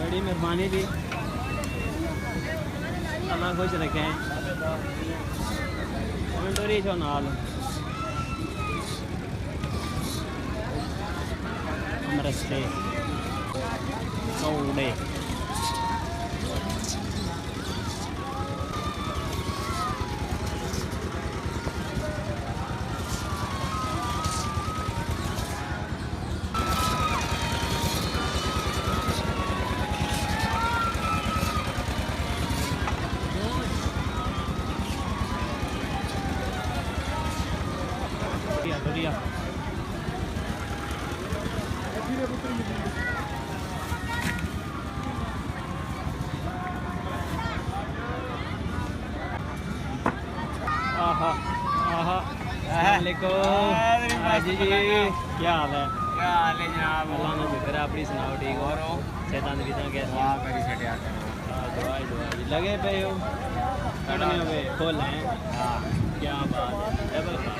बड़ी मेहरबानी भी अल्लाह खुश रखें मंडोरी छो नाल। સમરસ છે સૌને जी क्या हाल है? क्या हाल है जनाब? अल्लाह ने शुक्र है अपनी सुनाओ ठीक और? हो? शैतान की तरह कैसे वाह करी छड़िया करो दुआ दुआ लगे पे हो? खोल हैं। हाँ। क्या बात है डबल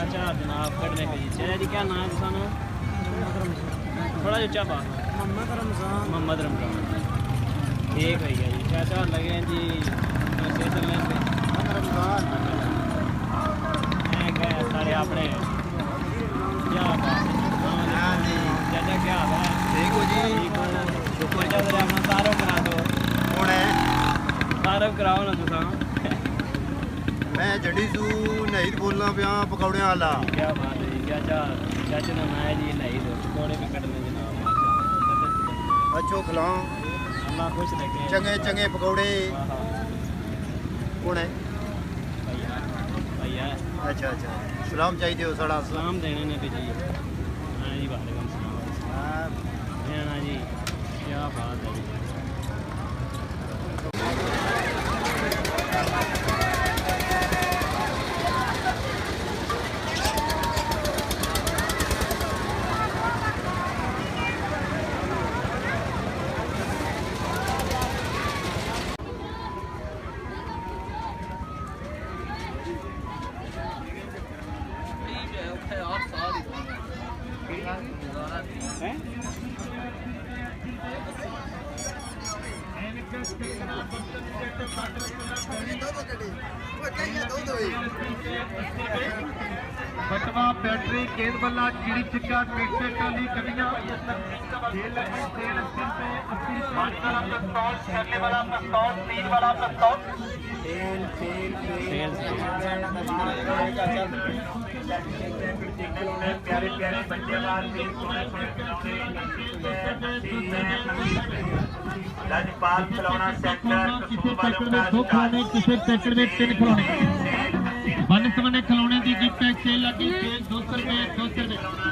अच्छा जनाब कटने पे जी चाचा जी क्या नाम है तुसाना थोड़ा जो चापा मोहम्मद रमज़ान मोहम्मद रमज़ान ठीक है जी चाचा लगे हैं जी कैसे चल रहे हैं रमज़ान मैं क्या सारे अपने क्या बात है हाँ जी। चाचा क्या हाल है ठीक हो जी ठीक हो शुक्र चाचा अपना तारफ करा दो कौन है तारफ कराओ ना तुसा मैं जड़ी सू नहीं बोलना पिया पकौड़े वाला जी जी में अच्छो खिलाओ चंगे चंगे पकौड़े कौन है भैया भैया अच्छा अच्छा सलाम चाहिए हो साड़ा सलाम देने ने भी जी हाँ जी वालेकुम सलाम रहना जी क्या बात है जी हैं बटवा बैटरी गेंद बल्ला चिड़ी छिक्का पेटे खेल अस्सी पानी वाला वाला प्यारे प्यारे बच्चे वाले सोने राजपाल खिलौना सेंटर कसूर वाले ਦੋ ਖਿਡੌਣੇ ਕਿਸੇ ਸੈਕਟਰ ਦੇ ਤਿੰਨ ਖਿਡੌਣੇ ਵਨ ਸਵਨੇ ਖਿਡੌਣੇ ਦੀ ਗਿਫਟ ਹੈ ਸੇਲ ਲੱਗੀ ਸੇਲ 200 ਰੁਪਏ 200 ਰੁਪਏ